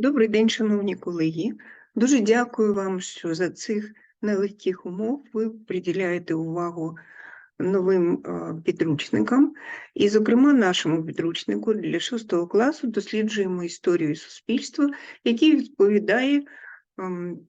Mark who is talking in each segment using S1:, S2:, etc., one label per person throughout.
S1: Добрий день, шановні колеги. Дуже дякую вам, що за цих нелегких умов ви приділяєте увагу новим підручникам. І, зокрема, нашому підручнику для 6 класу досліджуємо історію суспільства, який відповідає ем,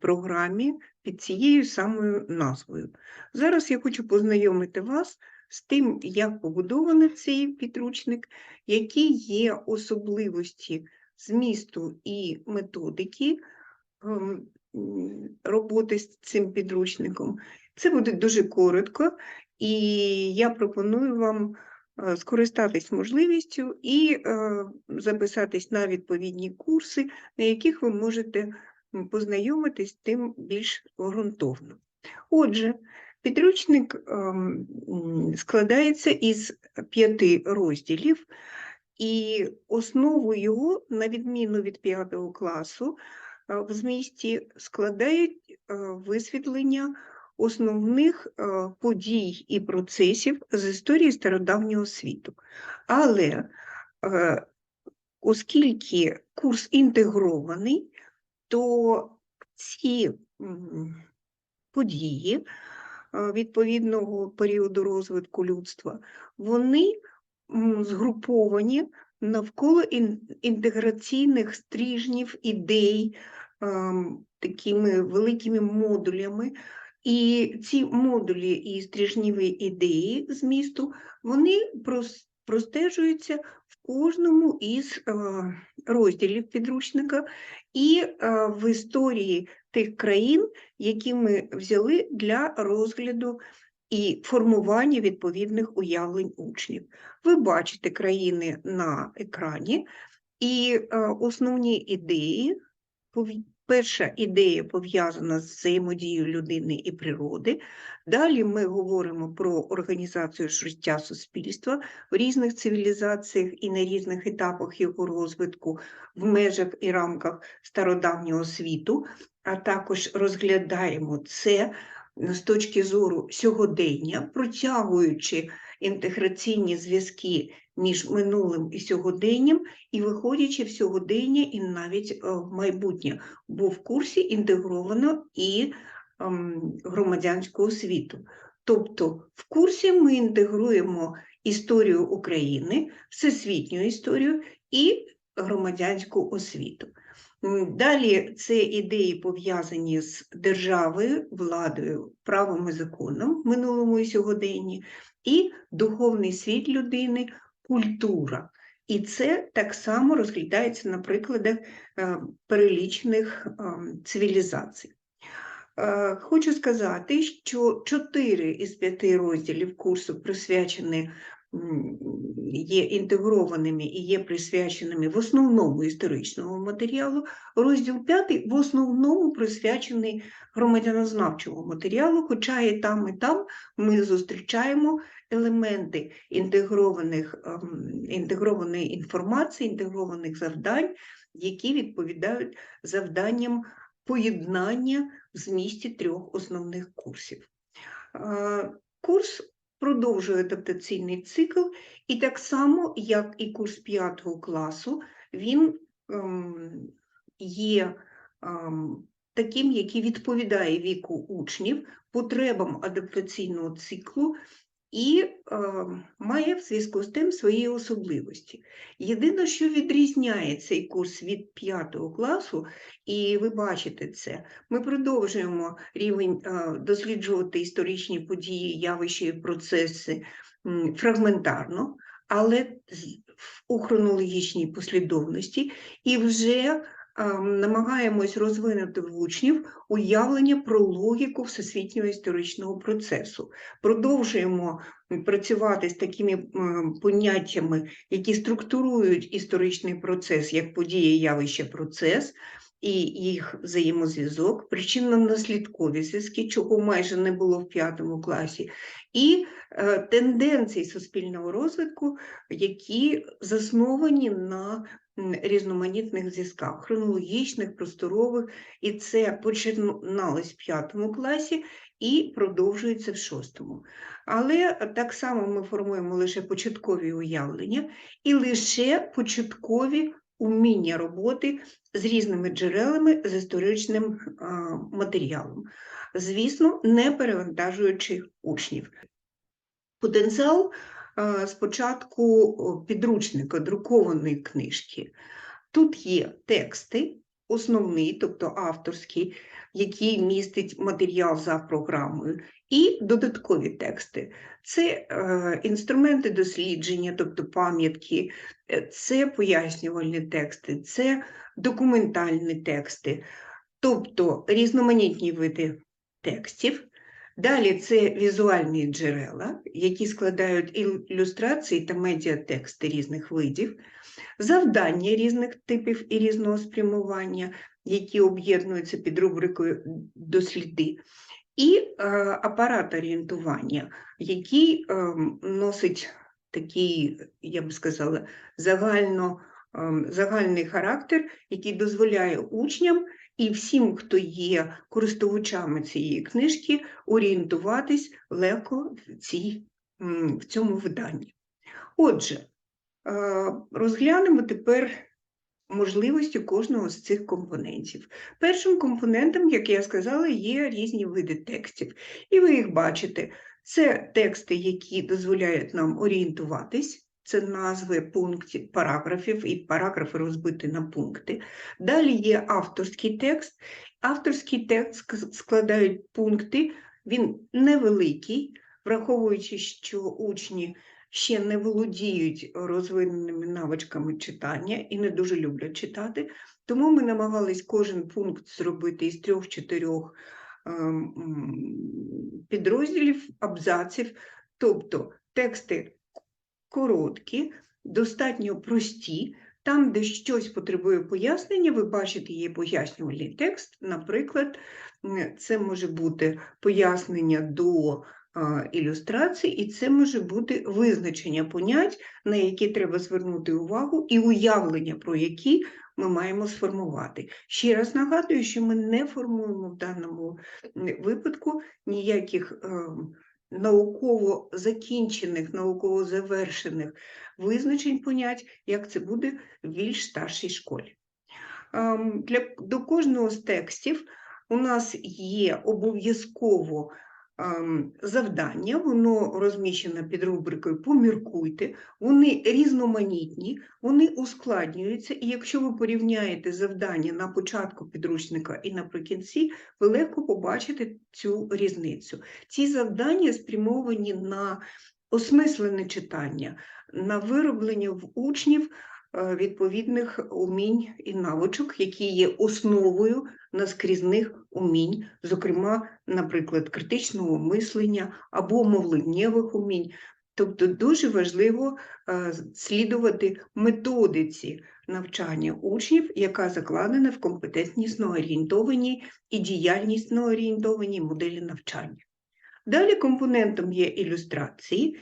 S1: програмі під цією самою назвою. Зараз я хочу познайомити вас з тим, як побудований цей підручник, які є особливості змісту і методики ем, роботи з цим підручником. Це буде дуже коротко, і я пропоную вам е, скористатись можливістю і е, записатись на відповідні курси, на яких ви можете познайомитись тим більш ґрунтовно. Отже, підручник ем, складається із п'яти розділів. І основу його, на відміну від п'ятого класу, е, в змісті складають е, висвітлення основних е, подій і процесів з історії стародавнього світу. Але оскільки курс інтегрований, то ці події відповідного періоду розвитку людства, вони згруповані навколо інтеграційних стрижнів, ідей, ем, такими великими модулями. І ці модулі і стрижніві ідеї змісту, вони простежуються в кожному із е, розділів підручника і е, в історії тих країн, які ми взяли для розгляду і формування відповідних уявлень учнів. Ви бачите країни на екрані, і е, основні ідеї. Перша ідея пов'язана з взаємодією людини і природи. Далі ми говоримо про організацію життя суспільства в різних цивілізаціях і на різних етапах його розвитку в межах і рамках стародавнього світу, а також розглядаємо це з точки зору сьогодення, протягуючи інтеграційні зв'язки між минулим і сьогоденням, і виходячи в сьогодення і навіть е, в майбутнє, бо в курсі інтегровано і ем, громадянську освіту. Тобто в курсі ми інтегруємо історію України, всесвітню історію і громадянську освіту. Далі це ідеї пов'язані з державою, владою, правом і законом в минулому і сьогоденні, і духовний світ людини, культура. І це так само розглядається на прикладах е, перелічених ем, цивілізацій. Е, Хочу сказати, що чотири із п'яти розділів курсу присвячені є інтегрованими і є присвяченими в основному історичному матеріалу. Розділ п'ятий в основному присвячений громадянознавчому матеріалу, хоча і там, і там ми зустрічаємо елементи інтегрованих, ем, інтегрованої інформації, інтегрованих завдань, які відповідають завданням поєднання в змісті трьох основних курсів. Е, Курс продовжує адаптаційний цикл, і так само, як і курс 5 класу, він ем, є ем, таким, який відповідає віку учнів, потребам адаптаційного циклу і е, має в зв'язку з тим свої особливості. Єдине, що відрізняє цей курс від 5 класу, і ви бачите це, ми продовжуємо рівень е, досліджувати історичні події, явища і процеси м, фрагментарно, але у хронологічній послідовності, і вже намагаємось розвинути в учнів уявлення про логіку всесвітнього історичного процесу. Продовжуємо працювати з такими поняттями, які структурують історичний процес як подія, явище, процес, і їх взаємозв'язок, причинно-наслідкові зв'язки, чого майже не було в п'ятому класі, і е, тенденції суспільного розвитку, які засновані на різноманітних зв'язках, хронологічних, просторових, і це починалось в п'ятому класі і продовжується в шостому. Але так само ми формуємо лише початкові уявлення і лише початкові уміння роботи з різними джерелами з історичним матеріалом, звісно, не перевантажуючи учнів. Потенціал спочатку о, підручника, друкованої книжки. Тут є тексти, основний, тобто авторський, який містить матеріал за програмою, і додаткові тексти. Це е, інструменти дослідження, тобто пам'ятки, е, це пояснювальні тексти, це документальні тексти, тобто різноманітні види текстів. Далі це візуальні джерела, які складають ілюстрації та медіатексти різних видів, завдання різних типів і різного спрямування, які об'єднуються під рубрикою досліди, і е, апарат орієнтування, який е, носить такий, я би сказала, загально, е, загальний характер, який дозволяє учням і всім, хто є користувачами цієї книжки, орієнтуватись легко в, цій, в цьому виданні. Отже, е, розглянемо тепер можливості кожного з цих компонентів. Першим компонентом, як я сказала, є різні види текстів, і ви їх бачите. Це тексти, які дозволяють нам орієнтуватись, це назви пунктів, параграфів, і параграфи розбиті на пункти. Далі є авторський текст. Авторський текст складають пункти, він невеликий, враховуючи, що учні ще не володіють розвиненими навичками читання і не дуже люблять читати, тому ми намагались кожен пункт зробити із трьох-чотирьох ем, підрозділів, абзаців, тобто тексти короткі, достатньо прості. Там, де щось потребує пояснення, ви бачите є пояснювальний текст. Наприклад, це може бути пояснення до а, ілюстрацій, і це може бути визначення понять, на які треба звернути увагу, і уявлення, про які ми маємо сформувати. Ще раз нагадую, що ми не формуємо в даному випадку ніяких ем, науково закінчених, науково завершених визначень понять, як це буде в більш старшій школі. Ем, Для, до кожного з текстів у нас є обов'язково завдання, воно розміщено під рубрикою Поміркуйте, вони різноманітні, вони ускладнюються, і якщо ви порівняєте завдання на початку підручника і наприкінці, ви легко побачите цю різницю. Ці завдання спрямовані на осмислене читання, на вироблення в учнів відповідних умінь і навичок, які є основою наскрізних умінь, зокрема, наприклад, критичного мислення або мовленнєвих умінь. Тобто дуже важливо е, слідувати методиці навчання учнів, яка закладена в компетентнісно орієнтованій і діяльнісно орієнтованій моделі навчання. Далі компонентом є ілюстрації.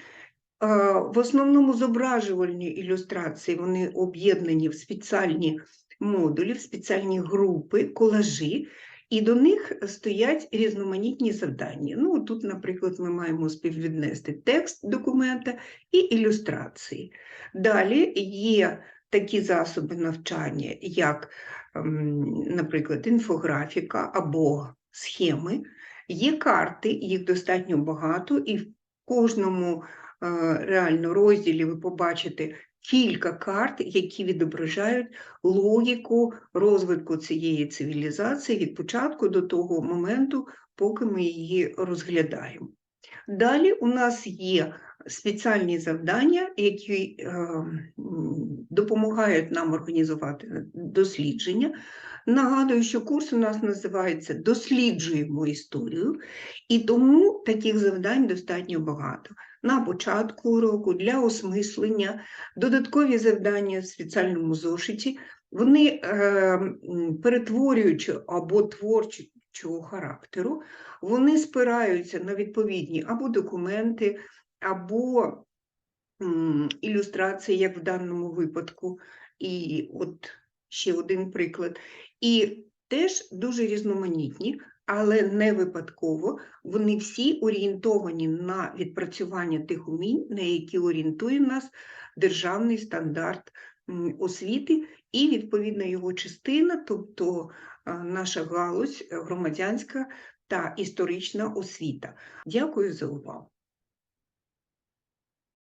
S1: В основному зображувальні ілюстрації вони об'єднані в спеціальні модулі, в спеціальні групи, колажі, і до них стоять різноманітні завдання. Ну, тут, наприклад, ми маємо співвіднести текст документа і ілюстрації. Далі є такі засоби навчання, як, ем, наприклад, інфографіка або схеми. Є карти, їх достатньо багато, і в кожному реально розділі ви побачите кілька карт, які відображають логіку розвитку цієї цивілізації від початку до того моменту, поки ми її розглядаємо. Далі у нас є спеціальні завдання, які е, допомагають нам організувати дослідження. Нагадую, що курс у нас називається Досліджуємо історію, і тому таких завдань достатньо багато. На початку уроку для осмислення, додаткові завдання в спеціальному зошиті, вони е, перетворюючи або творчого характеру, вони спираються на відповідні або документи, або ілюстрації, як в даному випадку. І от ще один приклад. І теж дуже різноманітні, але не випадково. Вони всі орієнтовані на відпрацювання тих умінь, на які орієнтує нас державний стандарт освіти і відповідно його частина, тобто е, наша галузь е, громадянська та історична освіта. Дякую за увагу.